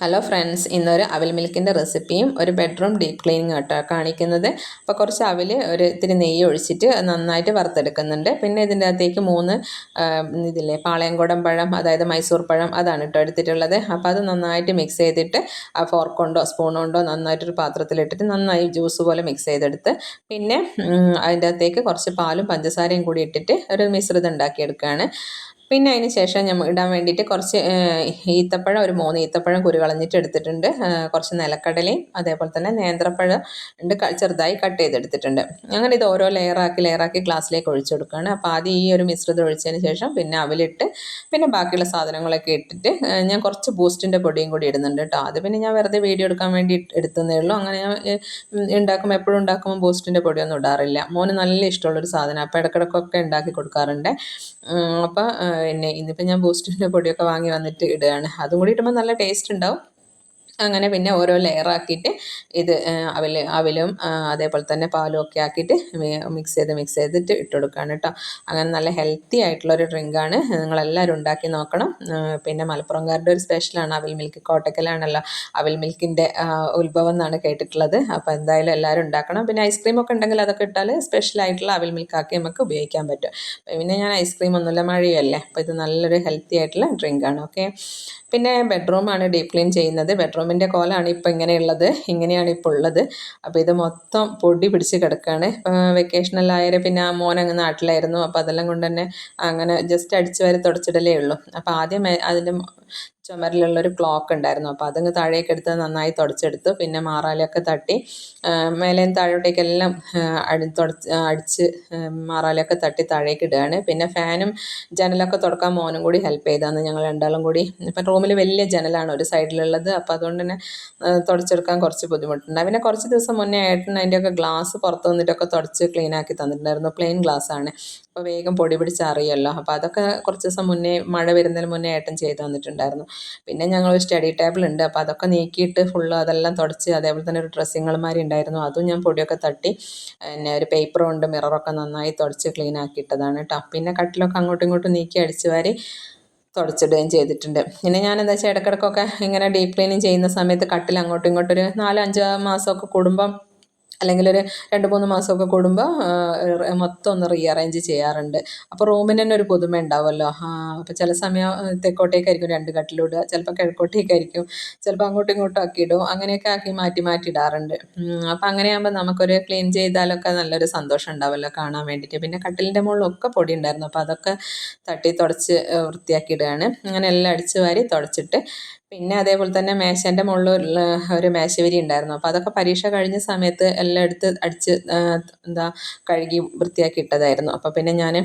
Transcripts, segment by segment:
Hello friends ഇന്നൊരു അവൽ മിൽക്കിന്റെ റെസിപ്പിയും ഒരു ബെഡ്റൂം ഡീപ്പ് ക്ലീനിങ് കേട്ടോ കാണിക്കുന്നത്. അപ്പോൾ കുറച്ച് അവൽ ഒരു ഇത്തിരി നെയ്യ് ഒഴിച്ചിട്ട് നന്നായിട്ട് വറുത്തെടുക്കുന്നുണ്ട്. പിന്നെ ഇതിന്റെ അകത്തേക്ക് മൂന്ന് ഇതില്ലേ പാളയംകുടം പഴം അതായത് മൈസൂർ പഴം അതാണ് കേട്ടോ എടുത്തിട്ടുള്ളത്. അപ്പോൾ അത് നന്നായിട്ട് മിക്സ് ചെയ്തിട്ട് ആ ഫോർക്ക് കൊണ്ടോ സ്പൂൺ കൊണ്ടോ നന്നായിട്ടൊരു പാത്രത്തിലിട്ടിട്ട് നന്നായി ജ്യൂസ് പോലെ മിക്സ് ചെയ്തെടുത്ത് പിന്നെ അതിന്റെ അകത്തേക്ക് കുറച്ച് പാലും പഞ്ചസാരയും കൂടി ഇട്ടിട്ട് ഒരു മിശ്രിതം ഉണ്ടാക്കിയെടുക്കുകയാണ് പിന്നെ അതിന് ശേഷം ഞാൻ ഇടാൻ വേണ്ടിയിട്ട് കുറച്ച് ഈത്തപ്പഴം ഒരു മൂന്ന് ഈത്തപ്പഴം കുരു കളഞ്ഞിട്ട് എടുത്തിട്ടുണ്ട്. കുറച്ച് നിലക്കടലയും അതേപോലെ തന്നെ നേന്ത്രപ്പഴം ഉണ്ട് ചെറുതായി കട്ട് ചെയ്തെടുത്തിട്ടുണ്ട്. അങ്ങനെ ഇത് ഓരോ ലെയറാക്കി ലെയറാക്കി ഗ്ലാസ്സിലേക്ക് ഒഴിച്ചു കൊടുക്കുകയാണ്. അപ്പോൾ ആദ്യം ഈ ഒരു മിശ്രിതം ഒഴിച്ചതിന് ശേഷം പിന്നെ അവലിട്ട് പിന്നെ ബാക്കിയുള്ള സാധനങ്ങളൊക്കെ ഇട്ടിട്ട് ഞാൻ കുറച്ച് ബൂസ്റ്റിന്റെ പൊടിയും കൂടി ഇടുന്നുണ്ട് കേട്ടോ അത് പിന്നെ ഞാൻ വെറുതെ വീഡിയോ എടുക്കാൻ വേണ്ടി എടുത്തതേ ഉള്ളൂ. അങ്ങനെ ഞാൻ ഉണ്ടാക്കുമ്പോൾ എപ്പോഴും ഉണ്ടാക്കുമ്പോൾ ബൂസ്റ്റിന്റെ പൊടിയൊന്നും ഇടാറില്ല. മോന് നല്ല ഇഷ്ടമുള്ളൊരു സാധനം. അപ്പോൾ ഇടക്കിടക്കൊക്കെ ഉണ്ടാക്കി കൊടുക്കാറുണ്ട്. അപ്പോൾ പിന്നെ ഇന്നിപ്പോൾ ഞാൻ ബൂസ്റ്റിന്റെ പൊടിയൊക്കെ വാങ്ങി വന്നിട്ട് ഇടുകയാണ്. അതും കൂടി ഇടുമ്പോൾ നല്ല ടേസ്റ്റ് ഉണ്ടാവും. അങ്ങനെ പിന്നെ ഓരോ ലെയറാക്കിയിട്ട് ഇത് അവൽ അവലും അതേപോലെ തന്നെ പാലും ഒക്കെ ആക്കിയിട്ട് മിക്സ് ചെയ്ത് മിക്സ് ചെയ്തിട്ട് ഇട്ട് കൊടുക്കുകയാണ് കേട്ടോ അങ്ങനെ നല്ല ഹെൽത്തി ആയിട്ടുള്ളൊരു ഡ്രിങ്കാണ് നിങ്ങളെല്ലാവരും ഉണ്ടാക്കി നോക്കണം. പിന്നെ മലപ്പുറംകാരുടെ ഒരു സ്പെഷ്യലാണ് അവൽ മിൽക്ക് കോട്ടക്കലാണല്ലോ. അവൽ മിൽക്കിന്റെ ഉത്ഭവം എന്നാണ് കേട്ടിട്ടുള്ളത്. അപ്പോൾ എന്തായാലും എല്ലാവരും ഉണ്ടാക്കണം. പിന്നെ ഐസ്ക്രീം ഒക്കെ ഉണ്ടെങ്കിൽ അതൊക്കെ ഇട്ടാൽ സ്പെഷ്യൽ ആയിട്ടുള്ള അവിൽ മിൽക്കാക്കി നമുക്ക് ഉപയോഗിക്കാൻ പറ്റും. പിന്നെ ഞാൻ ഐസ്ക്രീം ഒന്നുമില്ല മഴയല്ലേ. അപ്പോൾ ഇത് നല്ലൊരു ഹെൽത്തി ആയിട്ടുള്ള ഡ്രിങ്കാണ് ഓക്കെ പിന്നെ ബെഡ്റൂമാണ് ഡീപ് ക്ലീൻ ചെയ്യുന്നത്. ബെഡ്റൂമിന്റെ കോലാണ് ഇപ്പോൾ ഇങ്ങനെയുള്ളത്. ഇങ്ങനെയാണ് ഇപ്പോൾ ഉള്ളത്. അപ്പോൾ ഇത് മൊത്തം പൊടി പിടിച്ച് കിടക്കുകയാണ് വെക്കേഷനിലായാലും പിന്നെ ആ മോൻ അങ്ങ് നാട്ടിലായിരുന്നു. അപ്പോൾ അതെല്ലാം കൊണ്ട് തന്നെ അങ്ങനെ ജസ്റ്റ് അടിച്ച് വരെ തുടച്ചിടലേ ഉള്ളൂ. അപ്പോൾ ആദ്യം അതിന്റെ ചുമരിലുള്ളൊരു ക്ലോക്ക് ഉണ്ടായിരുന്നു. അപ്പോൾ അതങ്ങ് താഴേക്ക് എടുത്ത് നന്നായി തുടച്ചെടുത്തു. പിന്നെ മാറാലയൊക്കെ തട്ടി. മേലേയും താഴോട്ടേക്കെല്ലാം അടി തുടച്ച് അടിച്ച് മാറാലൊക്കെ തട്ടി താഴേക്ക് ഇടുകയാണ്. പിന്നെ ഫാനും ജനലൊക്കെ തുടക്കാൻ മോനും കൂടി ഹെൽപ്പ് ചെയ്താന്ന് ഞങ്ങൾ രണ്ടാളും കൂടി. ഇപ്പം റൂമിൽ വലിയ ജനലാണ് ഒരു സൈഡിലുള്ളത്. അപ്പോൾ അതുകൊണ്ട് തന്നെ തുടച്ചെടുക്കാൻ കുറച്ച് ബുദ്ധിമുട്ടുണ്ട്. പിന്നെ കുറച്ച് ദിവസം മുന്നേ ഏട്ടൻ അതിന്റെയൊക്കെ ഗ്ലാസ് പുറത്ത് വന്നിട്ടൊക്കെ തുടച്ച് ക്ലീൻ ആക്കി തന്നിട്ടുണ്ടായിരുന്നു. പ്ലെയിൻ ഗ്ലാസ് ആണ് അപ്പോൾ വേഗം പൊടി പിടിച്ച് അറിയുമല്ലോ. അപ്പോൾ അതൊക്കെ കുറച്ച് ദിവസം മുന്നേ മഴ വരുന്നതിന് മുന്നേ ഏട്ടൻ ചെയ്ത് തന്നിട്ടുണ്ടായിരുന്നു. പിന്നെ ഞങ്ങൾ ഒരു സ്റ്റഡി ടേബിൾ ഉണ്ട്. അപ്പോൾ അതൊക്കെ നീക്കിയിട്ട് ഫുള്ള് അതെല്ലാം തുടച്ച് അതേപോലെ തന്നെ ഒരു ഡ്രസ്സിങ് അലമാരി ഉണ്ടായിരുന്നു. അതും ഞാൻ പൊടിയൊക്കെ തട്ടി പിന്നെ ഒരു പേപ്പർ കൊണ്ട് മിററൊക്കെ നന്നായി തുടച്ച് ക്ലീൻ ആക്കിയിട്ടതാണ് കേട്ടോ പിന്നെ കട്ടിലൊക്കെ അങ്ങോട്ടും ഇങ്ങോട്ടും നീക്കി അടിച്ചു വാരി തുടച്ചിടുകയും ചെയ്തിട്ടുണ്ട്. പിന്നെ ഞാൻ എന്താ വെച്ചാൽ ഇടയ്ക്കിടയ്ക്കൊക്കെ ഇങ്ങനെ ഡീപ് ക്ലീനിങ് ചെയ്യുന്ന സമയത്ത് കട്ടിൽ അങ്ങോട്ടും ഇങ്ങോട്ടും ഒരു നാലോ അഞ്ചോ മാസമൊക്കെ കൂടുമ്പം അല്ലെങ്കിൽ ഒരു രണ്ട് മൂന്ന് മാസമൊക്കെ കൂടുമ്പോൾ മൊത്തം ഒന്ന് റീഅറേഞ്ച് ചെയ്യാറുണ്ട്. അപ്പോൾ റൂമിന് തന്നെ ഒരു പുതുമ ഉണ്ടാവുമല്ലോ. അപ്പോൾ ചില സമയം തെക്കോട്ടേക്കായിരിക്കും രണ്ട് കട്ടിലിടുക ചിലപ്പോൾ കിഴക്കോട്ടേക്കായിരിക്കും. ചിലപ്പോൾ അങ്ങോട്ടും ഇങ്ങോട്ടും ആക്കി ഇടും. അങ്ങനെയൊക്കെ ആക്കി മാറ്റി മാറ്റി ഇടാറുണ്ട്. അപ്പോൾ അങ്ങനെയാകുമ്പോൾ നമുക്കൊരു ക്ലീൻ ചെയ്താലൊക്കെ നല്ലൊരു സന്തോഷം ഉണ്ടാവുമല്ലോ കാണാൻ വേണ്ടിയിട്ട് പിന്നെ കട്ടിലിന്റെ മുകളിലൊക്കെ പൊടി ഉണ്ടായിരുന്നു. അപ്പോൾ അതൊക്കെ തട്ടി തുടച്ച് വൃത്തിയാക്കി ഇടുകയാണ്. അങ്ങനെ എല്ലാം അടിച്ച് വാരി തുടച്ചിട്ട് പിന്നെ അതേപോലെ തന്നെ മേശേന്റെ മുകളിൽ ഒരു മേശവിരി ഉണ്ടായിരുന്നു. അപ്പോൾ അതൊക്കെ പരീക്ഷ കഴിഞ്ഞ സമയത്ത് എല്ലാം എടുത്ത് അടിച്ച് എന്താ കഴുകി വൃത്തിയാക്കി ഇട്ടതായിരുന്നു. അപ്പോൾ പിന്നെ ഞാൻ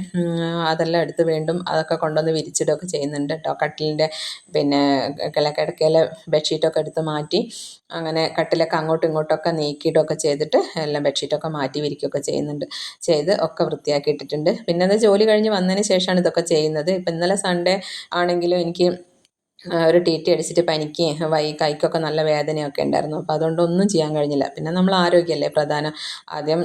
അതെല്ലാം എടുത്ത് വീണ്ടും അതൊക്കെ കൊണ്ടുവന്ന് വിരിച്ചിടുകയൊക്കെ ചെയ്യുന്നുണ്ട് കേട്ടോ കട്ടിലിന്റെ പിന്നെ കിളക്കിടക്കയിലെ ബെഡ്ഷീറ്റൊക്കെ എടുത്ത് മാറ്റി അങ്ങനെ കട്ടിലൊക്കെ അങ്ങോട്ടും ഇങ്ങോട്ടൊക്കെ നീക്കിയിട്ടൊക്കെ ചെയ്തിട്ട് എല്ലാം ബെഡ്ഷീറ്റൊക്കെ മാറ്റി വിരിക്കുകയൊക്കെ ചെയ്യുന്നുണ്ട്. ചെയ്ത് ഒക്കെ വൃത്തിയാക്കി ഇട്ടിട്ടുണ്ട്. പിന്നെ അത് ജോലി കഴിഞ്ഞ് വന്നതിന് ശേഷമാണ് ഇതൊക്കെ ചെയ്യുന്നത്. ഇപ്പം ഇന്നലെ സൺഡേ ആണെങ്കിലും എനിക്ക് ഒരു ടി ടി അടിച്ചിട്ട് പനിക്ക് വൈ കൈക്കൊക്കെ നല്ല വേദനയൊക്കെ ഉണ്ടായിരുന്നു. അപ്പോൾ അതുകൊണ്ട് ഒന്നും ചെയ്യാൻ കഴിഞ്ഞില്ല. പിന്നെ നമ്മൾ ആരോഗ്യമല്ലേ പ്രധാനം? ആദ്യം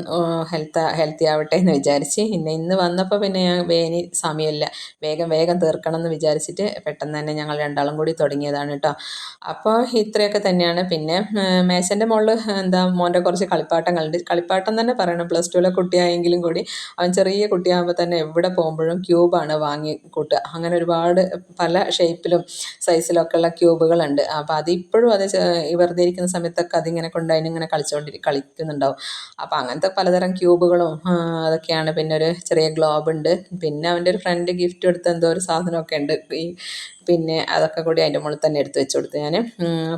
ഹെൽത്ത് ഹെൽത്തി ആവട്ടെ എന്ന് വിചാരിച്ച്. പിന്നെ ഇന്ന് വന്നപ്പോൾ പിന്നെ ഞാൻ വേനി സമയമില്ല. വേഗം വേഗം തീർക്കണം എന്ന് വിചാരിച്ചിട്ട് പെട്ടെന്ന് തന്നെ ഞങ്ങൾ രണ്ടാളും കൂടി തുടങ്ങിയതാണ് കേട്ടോ അപ്പോൾ ഇത്രയൊക്കെ തന്നെയാണ്. പിന്നെ മേശന്റെ മുകളിൽ എന്താ മോന്റെ കുറച്ച് കളിപ്പാട്ടങ്ങളുണ്ട്. കളിപ്പാട്ടം തന്നെ പറയണം. പ്ലസ് ടുവിലെ കുട്ടിയായെങ്കിലും കൂടി അവൻ ചെറിയ കുട്ടിയാകുമ്പോൾ തന്നെ എവിടെ പോകുമ്പോഴും ക്യൂബാണ് വാങ്ങി കൂട്ടുക. അങ്ങനെ ഒരുപാട് പല ഷേപ്പിലും സൈസിലൊക്കെ ഉള്ള ക്യൂബുകളുണ്ട് അപ്പോൾ അതിപ്പോഴും അത് വെറുതെ ഇരിക്കുന്ന സമയത്തൊക്കെ അതിങ്ങനെ കൊണ്ട് അതിനിങ്ങനെ കളിച്ചുകൊണ്ടിരി കളിക്കുന്നുണ്ടാവും. അപ്പോൾ അങ്ങനത്തെ പലതരം ക്യൂബുകളും അതൊക്കെയാണ്. പിന്നെ ഒരു ചെറിയ ഗ്ലോബ് ഉണ്ട്. പിന്നെ അവന്റെ ഒരു ഫ്രണ്ട് ഗിഫ്റ്റ് കൊടുത്ത എന്തോ ഒരു സാധനമൊക്കെ ഉണ്ട്. ഈ പിന്നെ അതൊക്കെ കൂടി അതിന്റെ മുകളിൽ തന്നെ എടുത്ത് വെച്ച് കൊടുത്തു ഞാൻ.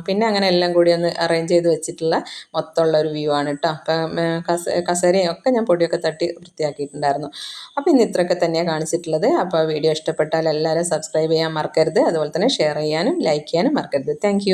പിന്നെ അങ്ങനെ എല്ലാം കൂടി ഒന്ന് അറേഞ്ച് ചെയ്ത് വെച്ചിട്ടുള്ള മൊത്തമുള്ള ഒരു വ്യൂ ആണ് കേട്ടോ അപ്പം കസ കസേരയും ഒക്കെ ഞാൻ പൊടിയൊക്കെ തട്ടി വൃത്തിയാക്കിയിട്ടുണ്ടായിരുന്നു. അപ്പോൾ ഇന്ന് ഇത്രയൊക്കെ തന്നെയാണ് കാണിച്ചിട്ടുള്ളത്. അപ്പോൾ വീഡിയോ ഇഷ്ടപ്പെട്ടാൽ എല്ലാവരും സബ്സ്ക്രൈബ് ചെയ്യാൻ മറക്കരുത്. അതുപോലെ തന്നെ ഷെയർ ചെയ്യാനും ലൈക്ക് ചെയ്യാനും മറക്കരുത്. താങ്ക്